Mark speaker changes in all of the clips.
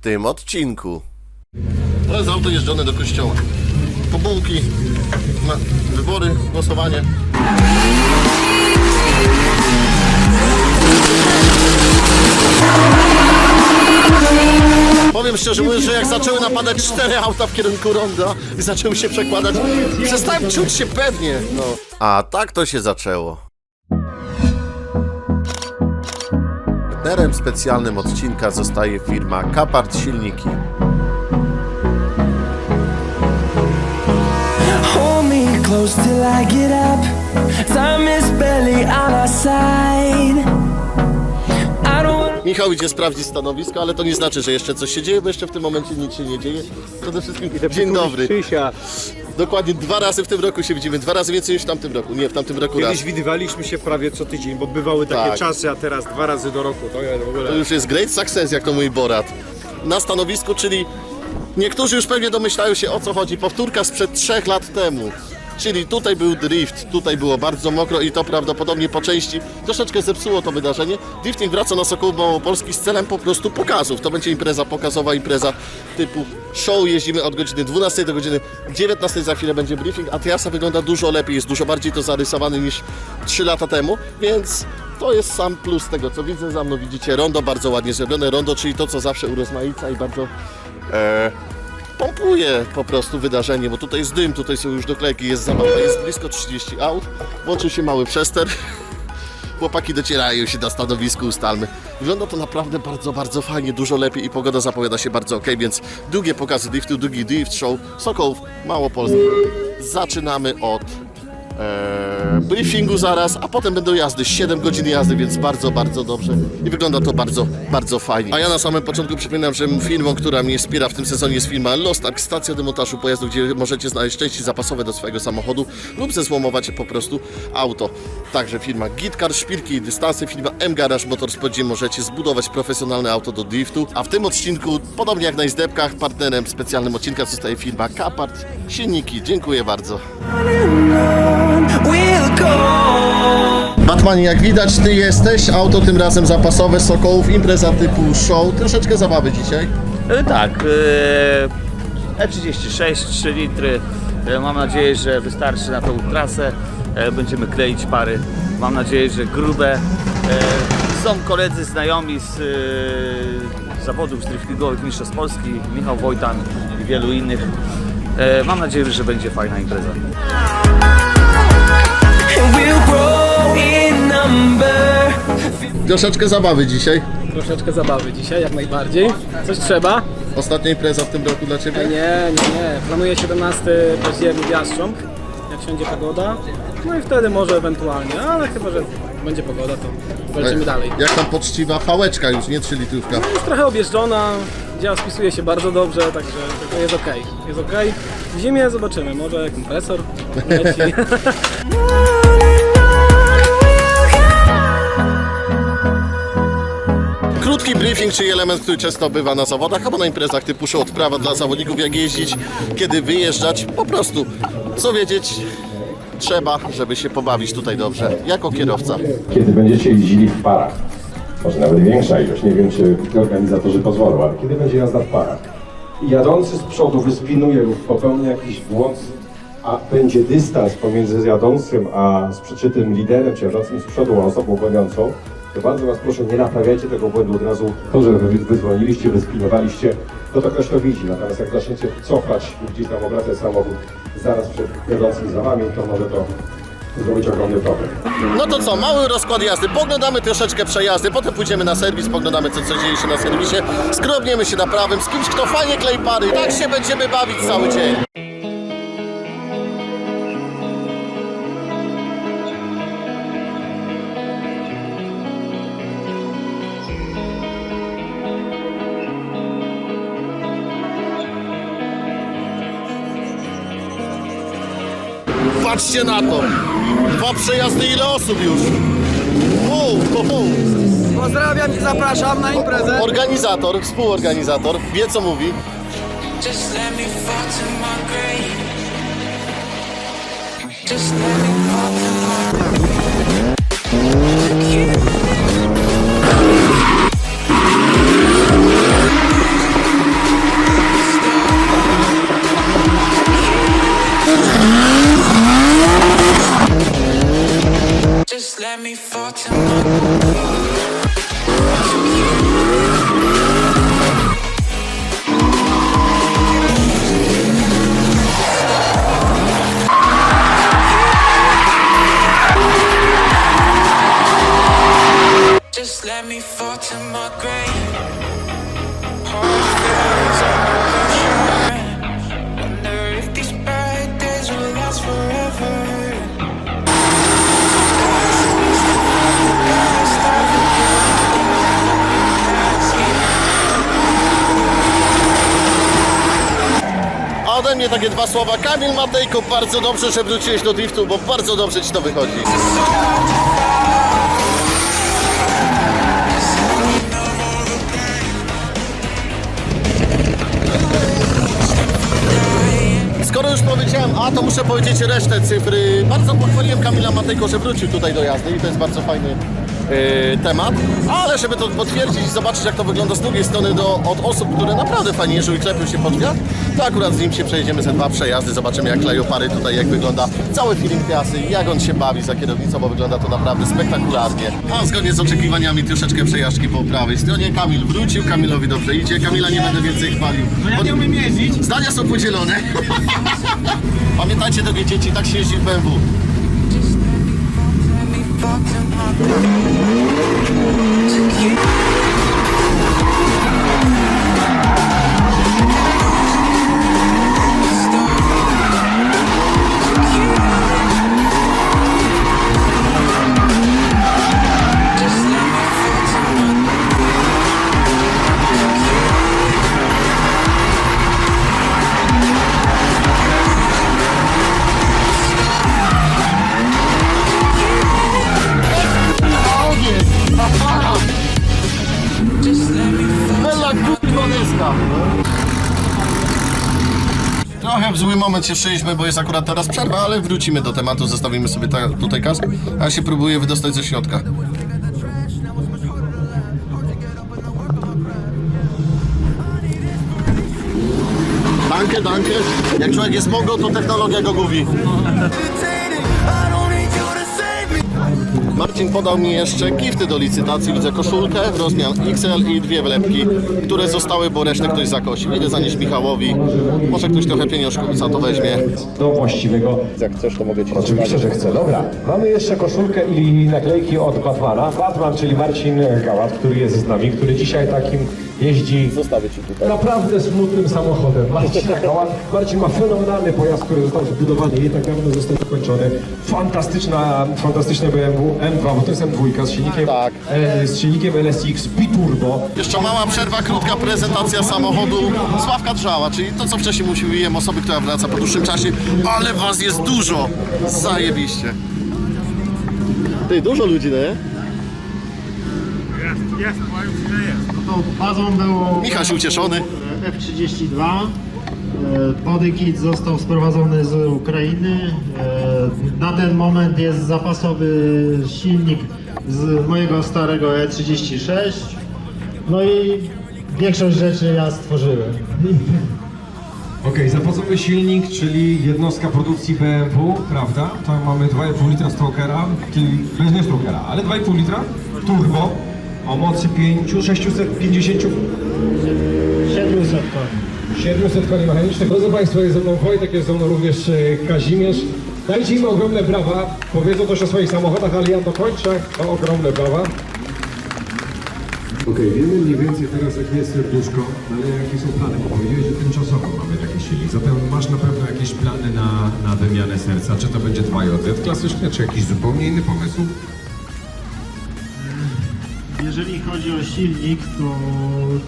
Speaker 1: w tym odcinku.
Speaker 2: To jest auto jeżdżone do kościoła. Po bułki, na wybory, głosowanie. Powiem szczerze mówiąc, że jak zaczęły napadać cztery auta w kierunku ronda i zaczęły się przekładać, przestałem czuć się pewnie. No.
Speaker 1: A tak to się zaczęło. Partnerem specjalnym odcinka zostaje firma Kapart Silniki.
Speaker 3: Hold me close till I get up. Time is barely on our side.
Speaker 2: Michał idzie sprawdzić stanowisko, ale to nie znaczy, że jeszcze coś się dzieje, bo jeszcze w tym momencie nic się nie dzieje. Przede wszystkim dzień dobry.
Speaker 4: Krzysia.
Speaker 2: Dokładnie dwa razy w tym roku się widzimy, dwa razy więcej niż w tamtym roku. Nie, w tamtym roku raz.
Speaker 4: Kiedyś widywaliśmy się prawie co tydzień, bo bywały takie
Speaker 2: Tak.
Speaker 4: czasy, a teraz dwa razy do roku. To ja w ogóle...
Speaker 2: To już jest great success, jak to mój Borat. Na stanowisku, czyli niektórzy już pewnie domyślają się o co chodzi. Powtórka sprzed trzech lat temu. Czyli tutaj był drift, tutaj było bardzo mokro i to prawdopodobnie po części troszeczkę zepsuło to wydarzenie. Drifting wraca na Sokołów Małopolski z celem po prostu pokazów. To będzie impreza pokazowa, impreza typu show. Jeździmy od godziny 12 do godziny 19 za chwilę będzie briefing, a trasa wygląda dużo lepiej, jest dużo bardziej to zarysowane niż 3 lata temu, więc to jest sam plus tego, co widzę za mną. Widzicie rondo, bardzo ładnie zrobione rondo, czyli to, co zawsze urozmaica i bardzo e, pompuje po prostu wydarzenie, bo tutaj jest dym, tutaj są już doklejki, jest zabawa, jest blisko 30 aut, łączy się mały przester. Chłopaki docierają się na stanowisku, ustalmy. Wygląda to naprawdę bardzo, bardzo fajnie, dużo lepiej i pogoda zapowiada się bardzo ok, więc długie pokazy driftu, długi drift show, Sokołów, Małopolski. Zaczynamy od e, briefingu zaraz, a potem będą jazdy, 7 godzin jazdy, więc bardzo, bardzo dobrze i wygląda to bardzo, bardzo fajnie. A ja na samym początku przypominam, że firmą, która mnie wspiera w tym sezonie jest firma Lost Ark, stacja demontażu pojazdów, gdzie możecie znaleźć części zapasowe do swojego samochodu lub zezłomować po prostu auto. Także firma Gitcar, szpilki i dystanse, firma M-Garage Motorsport, gdzie możecie zbudować profesjonalne auto do driftu. A w tym odcinku, podobnie jak na izdebkach, partnerem specjalnym odcinka zostaje firma Kapart Silniki. Dziękuję bardzo.
Speaker 3: We'll go.
Speaker 2: Batman, jak widać, ty jesteś. Auto tym razem zapasowe Sokołów, impreza typu show. Troszeczkę zabawy dzisiaj.
Speaker 5: E, Tak, e, E36, 3 litry. E, Mam nadzieję, że wystarczy na tą trasę. Będziemy kleić pary. Mam nadzieję, że grube. Są koledzy znajomi z zawodów z driftingowych Mistrzostw Polski, Michał Wojtan i wielu innych. Mam nadzieję, że będzie fajna impreza.
Speaker 2: Troszeczkę zabawy dzisiaj.
Speaker 6: Troszeczkę zabawy dzisiaj, jak najbardziej. Coś trzeba?
Speaker 2: Ostatnia impreza w tym roku dla
Speaker 6: Nie,
Speaker 2: Ciebie?
Speaker 6: nie, nie. Planuję 17 październik Jastrząb, jak siądzie pogoda. No i wtedy może ewentualnie, ale chyba, że będzie pogoda, to walczymy dalej.
Speaker 2: Jak tam poczciwa pałeczka już, nie 3 litrówka.
Speaker 6: Już trochę objeżdżona, dział spisuje się bardzo dobrze, także to jest ok. Jest ok. W zimie zobaczymy, może kompresor leci.
Speaker 2: Krótki briefing, czyli element, który często bywa na zawodach albo na imprezach typu show odprawa dla zawodników, jak jeździć, kiedy wyjeżdżać. Po prostu, co wiedzieć trzeba, żeby się pobawić tutaj dobrze, jako kierowca.
Speaker 7: kiedy będziecie jeździli w parach, może nawet większa ilość, nie wiem czy organizatorzy pozwolą, ale kiedy będzie jazda w parach i jadący z przodu wyspinuje lub popełni jakiś błąd, a będzie dystans pomiędzy jadącym a z przyczytym liderem, czy jadącym z przodu, a osobą goniącą, to bardzo Was proszę, nie naprawiajcie tego błędu od razu. To, że Wy wyzwoliliście, wyspinowaliście, to to ktoś to widzi. Natomiast jak zaczniecie cofać gdzieś tam obracać samochód zaraz przed jadącym za Wami, to może to zrobić ogromny problem.
Speaker 2: No to co, mały rozkład jazdy, poglądamy troszeczkę przejazdy, potem pójdziemy na serwis, poglądamy co, co dzieje się na serwisie, skrobniemy się na prawym z kimś, kto fajnie klei pary, tak się będziemy bawić cały dzień. Patrzcie na to! Dwa przejazdy, ile osób już? Ho, ho.
Speaker 8: Pozdrawiam i zapraszam na imprezę.
Speaker 2: Organizator, współorganizator, wie co mówi.
Speaker 3: Just let me fall to my grave. Just let me fall to my grave.
Speaker 2: let me fall to my takie dwa słowa. Kamil Matejko, bardzo dobrze, że wróciłeś do driftu, bo bardzo dobrze ci to wychodzi. Skoro już powiedziałem A, to muszę powiedzieć resztę cyfry. Bardzo pochwaliłem Kamila Matejko, że wrócił tutaj do jazdy i to jest bardzo fajny e, temat. Ale żeby to potwierdzić i zobaczyć jak to wygląda z drugiej strony do, od osób, które naprawdę fajnie i klepią się pod wiatr, to akurat z nim się przejedziemy ze dwa przejazdy, zobaczymy jak kleją pary tutaj, jak wygląda cały feeling trasy, jak on się bawi za kierownicą, bo wygląda to naprawdę spektakularnie. A zgodnie z oczekiwaniami troszeczkę przejażdżki po prawej stronie. Kamil wrócił, Kamilowi dobrze idzie, Kamila nie będę więcej chwalił. No ja nie umiem jeździć. Zdania są podzielone. Pamiętajcie drogie dzieci, tak się jeździ w BMW. fucking heart to keep moment się szyliśmy, bo jest akurat teraz przerwa, ale wrócimy do tematu, zostawimy sobie ta, tutaj kask, a ja się próbuję wydostać ze środka. Danke, danke. Jak człowiek jest mogo, to technologia go gubi. Marcin podał mi jeszcze gifty do licytacji. Widzę koszulkę, rozmiar XL i dwie wlepki, które zostały, bo resztę ktoś zakosił. Idę zanieść Michałowi. Może ktoś trochę pieniążków za to weźmie.
Speaker 7: Do właściwego.
Speaker 2: Jak chcesz, to mogę ci
Speaker 7: Oczywiście, że chcę. Dobra. Mamy jeszcze koszulkę i naklejki od Batmana. Batman, czyli Marcin Gałat, który jest z nami, który dzisiaj takim jeździ
Speaker 2: Zostawię ci tutaj.
Speaker 7: naprawdę smutnym samochodem. Marcin. Marcin ma fenomenalny pojazd, który został zbudowany nie tak dawno został dokończony. Fantastyczna, fantastyczne BMW M2, bo to jest M2 z silnikiem,
Speaker 2: Tak.
Speaker 7: e, z silnikiem LSX Biturbo.
Speaker 2: Jeszcze mała przerwa, krótka prezentacja samochodu Sławka Drzała, czyli to, co wcześniej mówiłem, osoby, która wraca po dłuższym czasie, ale was jest dużo! Zajebiście. Ty, dużo ludzi, nie?
Speaker 9: To bazą było
Speaker 2: Michał się ucieszony.
Speaker 9: F-32. E, Body kit został sprowadzony z Ukrainy. E, Na ten moment jest zapasowy silnik z mojego starego E36. No i większość rzeczy ja stworzyłem.
Speaker 7: Okej, zapasowy silnik, czyli jednostka produkcji BMW, prawda? Tam mamy 2,5 litra Strokera, czyli bez nie Strokera, ale 2,5 litra turbo o mocy 5, 650
Speaker 9: 700 koni.
Speaker 7: 700 koni mechanicznych. Drodzy Państwo, jest ze mną Wojtek, jest ze mną również e, Kazimierz. Dajcie im ogromne brawa. Powiedzą coś o swoich samochodach, ale ja dokończę. O ogromne brawa. Okej, wiemy mniej więcej teraz jakie jest serduszko, ale jakie są plany? Bo powiedziałeś, że tymczasowo mamy taki silnik. Zatem masz na pewno jakieś plany na, na wymianę serca. Czy to będzie 2JZ klasycznie, czy jakiś zupełnie inny pomysł?
Speaker 9: Jeżeli chodzi o silnik, to,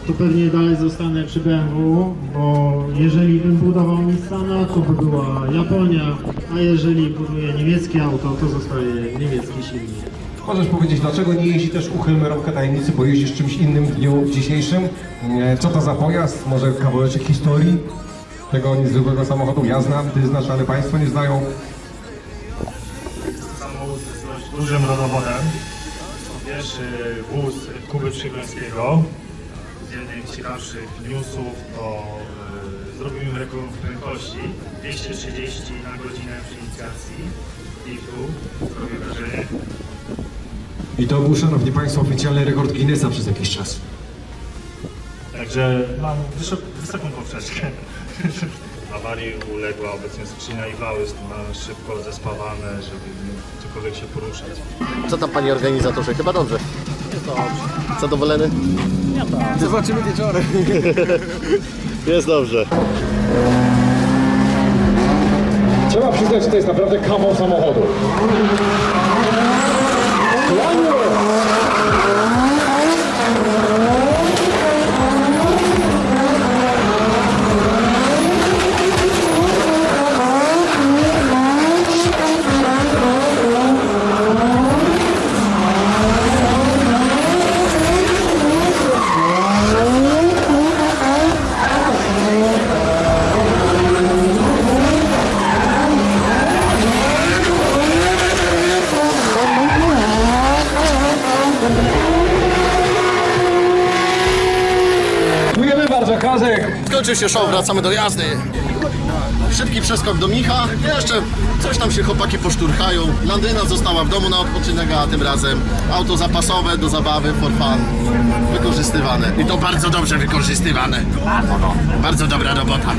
Speaker 9: to pewnie dalej zostanę przy BMW, bo jeżeli bym budował Nissana, to by była Japonia, a jeżeli buduję niemieckie auto, to zostaje niemiecki silnik.
Speaker 7: Możesz powiedzieć, dlaczego nie jeździ też uchylmy rąbkę tajemnicy, bo jeździsz czymś innym w dniu dzisiejszym? Co to za pojazd? Może kawałeczek historii tego niezwykłego samochodu? Ja znam, ty znasz, ale Państwo nie znają.
Speaker 10: samochód z dość dużym rodowodem. Pierwszy wóz Kuby Przygleńskiego. Z jednych z ciekawszych newsów to y, zrobimy rekord prędkości 230 na godzinę przy inicjacji liftu. Zrobię wrażenie.
Speaker 7: I to był, Szanowni Państwo, oficjalny rekord Guinnessa przez jakiś czas.
Speaker 10: Także mam wysok, wysoką poprzeczkę. Awarii uległa obecnie skrzynia i wały są szybko zespawane, żeby cokolwiek się poruszać.
Speaker 2: Co tam panie organizatorze? Chyba dobrze. Zadowolony?
Speaker 6: Zobaczymy wieczorem.
Speaker 2: Jest dobrze.
Speaker 7: Trzeba przyznać, że to jest naprawdę kawał samochodu.
Speaker 2: Skończył się show, wracamy do jazdy. Szybki przeskok do Micha. Jeszcze coś tam się chłopaki poszturchają. Landyna została w domu na odpoczynek, a tym razem auto zapasowe do zabawy for fun. Wykorzystywane. I to bardzo dobrze wykorzystywane. Bardzo dobra robota.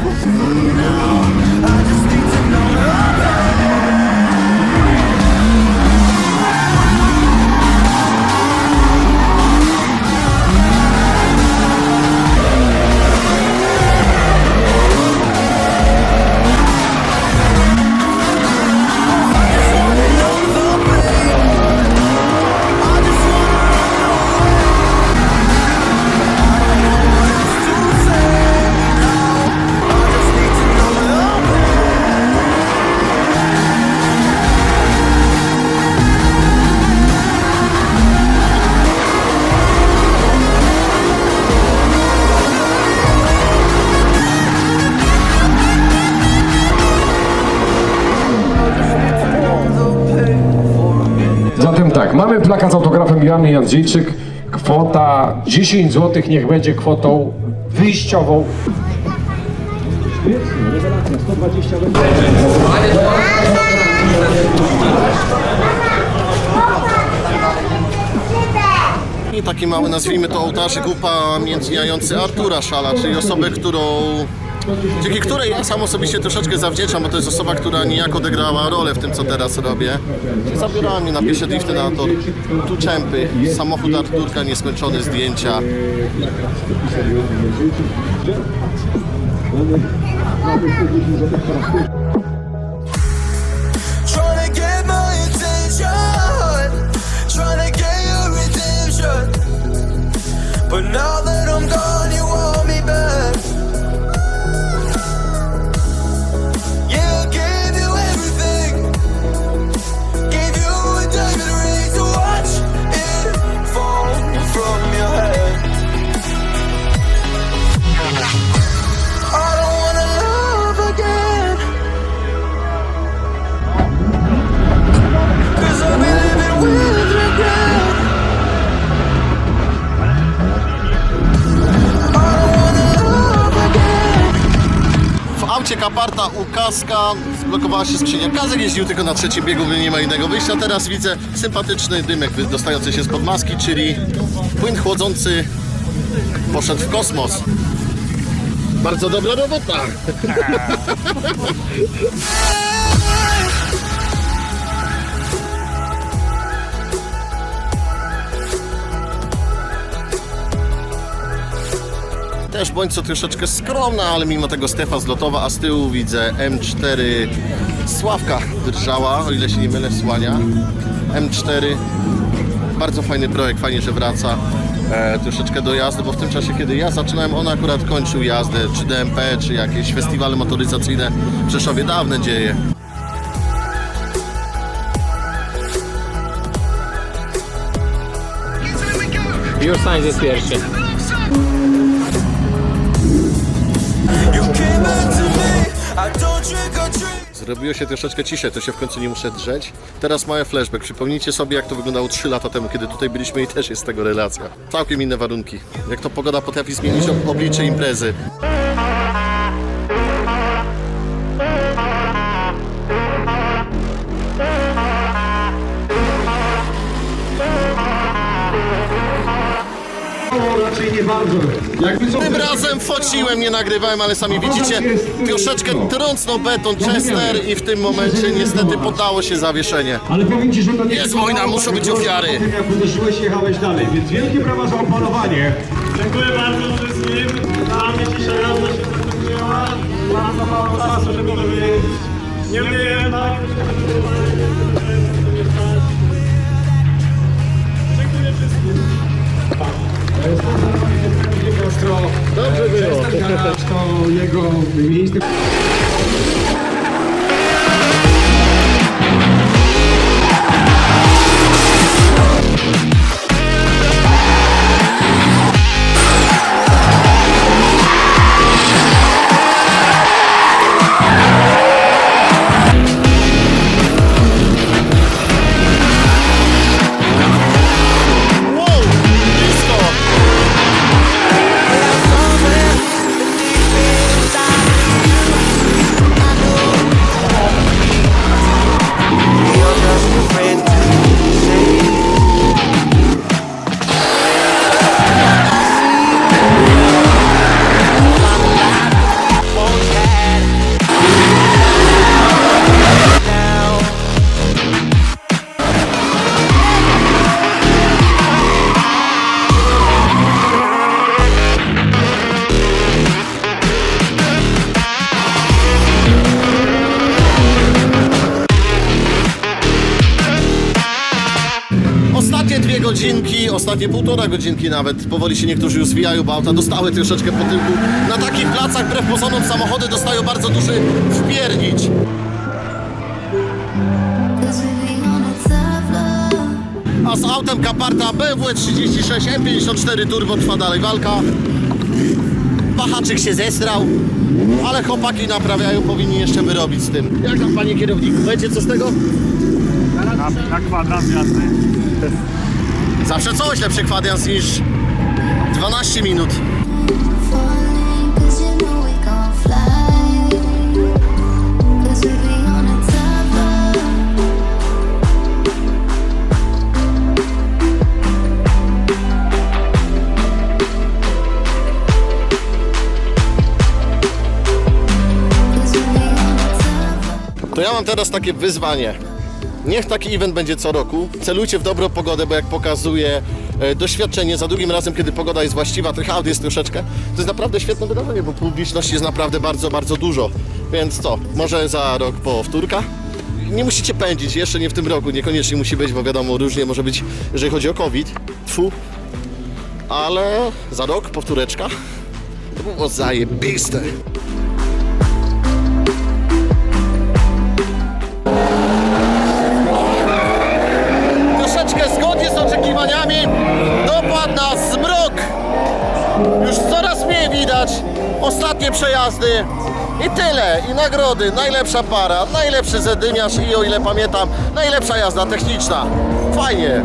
Speaker 7: Jandrzejczyk. Kwota 10 zł niech będzie kwotą wyjściową.
Speaker 2: Taki mały, nazwijmy to ołtarzyk upamiętniający Artura Szala, czyli osobę, którą dzięki której ja sam osobiście troszeczkę zawdzięczam, bo to jest osoba, która niejako odegrała rolę w tym, co teraz robię. Zabierała mnie na pierwsze drifty na tor Tuczępy, samochód Arturka, nieskończone zdjęcia.
Speaker 3: Tryna get
Speaker 2: Kaparta u Kaska zblokowała się skrzynia. Kazek jeździł tylko na trzecim biegu, nie ma innego wyjścia. Teraz widzę sympatyczny dymek dostający się spod maski, czyli płyn chłodzący poszedł w kosmos. Bardzo dobra robota. Też bądź co troszeczkę skromna, ale mimo tego Stefa zlotowa, a z tyłu widzę M4 Sławka drżała, o ile się nie mylę, słania. M4, bardzo fajny projekt, fajnie, że wraca e, troszeczkę do jazdy, bo w tym czasie, kiedy ja zaczynałem, on akurat kończył jazdę, czy DMP, czy jakieś festiwale motoryzacyjne w Rzeszowie, dawne dzieje.
Speaker 6: Już Sainz jest pierwszy.
Speaker 2: Zrobiło się troszeczkę ciszej, to się w końcu nie muszę drzeć. Teraz mały flashback. Przypomnijcie sobie, jak to wyglądało 3 lata temu, kiedy tutaj byliśmy i też jest z tego relacja. Całkiem inne warunki. Jak to pogoda potrafi zmienić ob- oblicze imprezy.
Speaker 7: Bardzo. Jakby co...
Speaker 2: Tym razem fociłem, nie nagrywałem, ale sami widzicie, troszeczkę trącnął beton Chester i w tym momencie niestety poddało się zawieszenie.
Speaker 7: Ale powiem ci, że to nie
Speaker 2: Jest wojna, muszą być ofiary.
Speaker 7: Jak uderzyłeś, jechałeś dalej, więc wielkie brawa za opanowanie.
Speaker 10: Dziękuję bardzo wszystkim. Dla mnie dzisiaj jazda się zakończyła. Bardzo mało czasu, żeby dowiedzieć. Niemniej jednak... Dziękuję wszystkim.
Speaker 7: Dobrze było. To jego miejsce.
Speaker 2: Ostatnie półtora godzinki nawet. Powoli się niektórzy już zwijają, bo auta dostały troszeczkę po tyłku. Na takich placach, wbrew pozorom, samochody dostają bardzo duży wpiernicz. A z autem Kaparta BMW 36 M54 Turbo trwa dalej walka. Wahaczyk się zestrał, ale chłopaki naprawiają, powinni jeszcze wyrobić z tym. Jak tam panie kierowniku, będzie co z tego?
Speaker 10: Na, na kwadrans jazdy.
Speaker 2: Zawsze coś lepszy kwadrans niż 12 minut. To ja mam teraz takie wyzwanie. Niech taki event będzie co roku. Celujcie w dobrą pogodę, bo jak pokazuje e, doświadczenie, za drugim razem, kiedy pogoda jest właściwa, tych aut jest troszeczkę, to jest naprawdę świetne wydarzenie, bo publiczności jest naprawdę bardzo, bardzo dużo. Więc co, może za rok powtórka? Nie musicie pędzić, jeszcze nie w tym roku, niekoniecznie musi być, bo wiadomo, różnie może być, jeżeli chodzi o COVID. Tfu. Ale za rok powtóreczka. To było zajebiste. Ostatnie przejazdy i tyle. I nagrody, najlepsza para, najlepszy zedymiarz i o ile pamiętam, najlepsza jazda techniczna. Fajnie.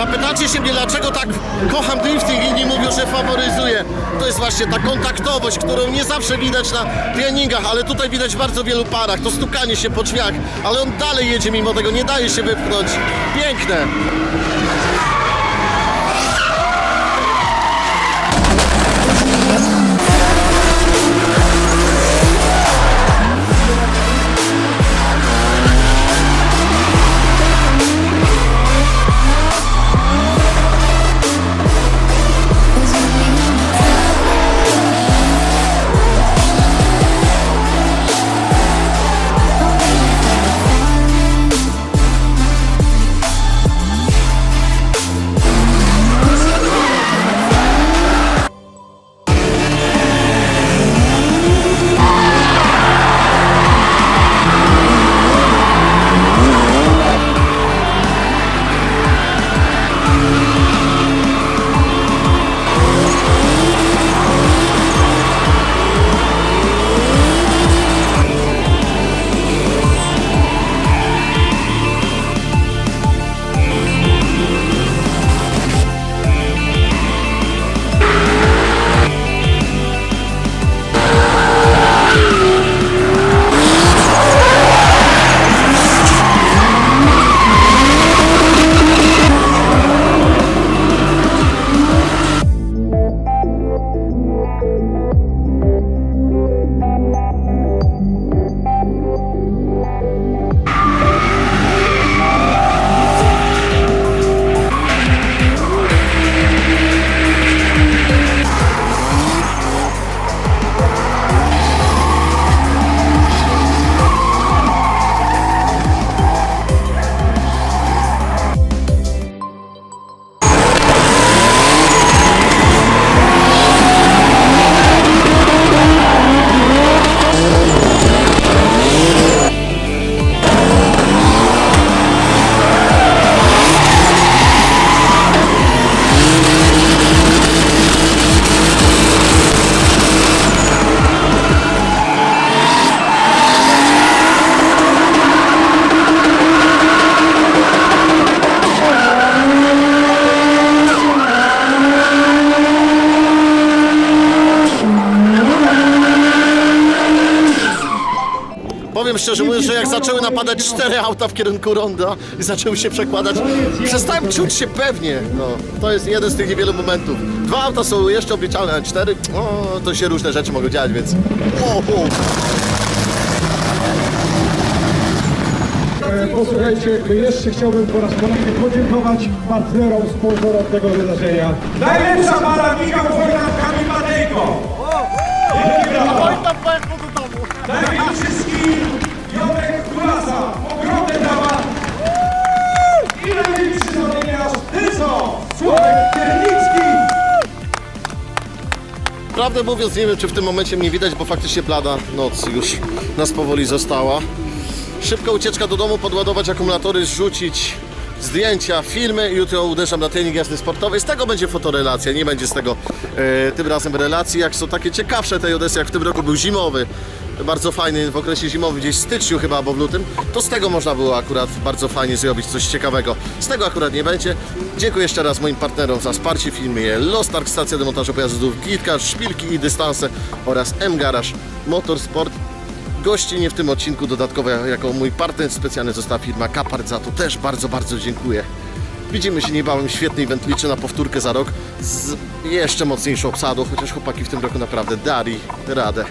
Speaker 2: Zapytacie się mnie, dlaczego tak kocham drifting, inni mówią, że faworyzuję. To jest właśnie ta kontaktowość, którą nie zawsze widać na treningach, ale tutaj widać w bardzo wielu parach. To stukanie się po drzwiach, ale on dalej jedzie mimo tego, nie daje się wypchnąć. Piękne. Szczerze mówiąc, że jak zaczęły napadać cztery auta w kierunku ronda i zaczęły się przekładać, przestałem czuć się pewnie. No, to jest jeden z tych niewielu momentów. Dwa auta są jeszcze obliczalne, a cztery, o, to się różne rzeczy mogą dziać, więc... O, o.
Speaker 11: Posłuchajcie, jeszcze chciałbym po raz kolejny podziękować partnerom, sponsorom tego wydarzenia. Najlepsza para Michał Wojnat, Kamil Matejko. Największy skill Jolek
Speaker 2: Prawdę mówiąc, nie wiem, czy w tym momencie mnie widać, bo faktycznie blada noc już nas powoli została. Szybka ucieczka do domu, podładować akumulatory, zrzucić zdjęcia, filmy jutro uderzam na trening jazdy sportowej. Z tego będzie fotorelacja, nie będzie z tego e, tym razem relacji. Jak są takie ciekawsze te Odessy, jak w tym roku był zimowy, bardzo fajny w okresie zimowym, gdzieś w styczniu chyba albo w lutym, to z tego można było akurat bardzo fajnie zrobić coś ciekawego. Z tego akurat nie będzie. Dziękuję jeszcze raz moim partnerom za wsparcie w filmie Lost Ark, stacja demontażu pojazdów Gitcar, szpilki i dystanse oraz M-Garage Motorsport. Gościnnie w tym odcinku dodatkowo jako mój partner specjalny została firma Kapart, za to też bardzo, bardzo dziękuję. Widzimy się niebawem, świetny event liczę na powtórkę za rok z jeszcze mocniejszą obsadą, chociaż chłopaki w tym roku naprawdę dali radę.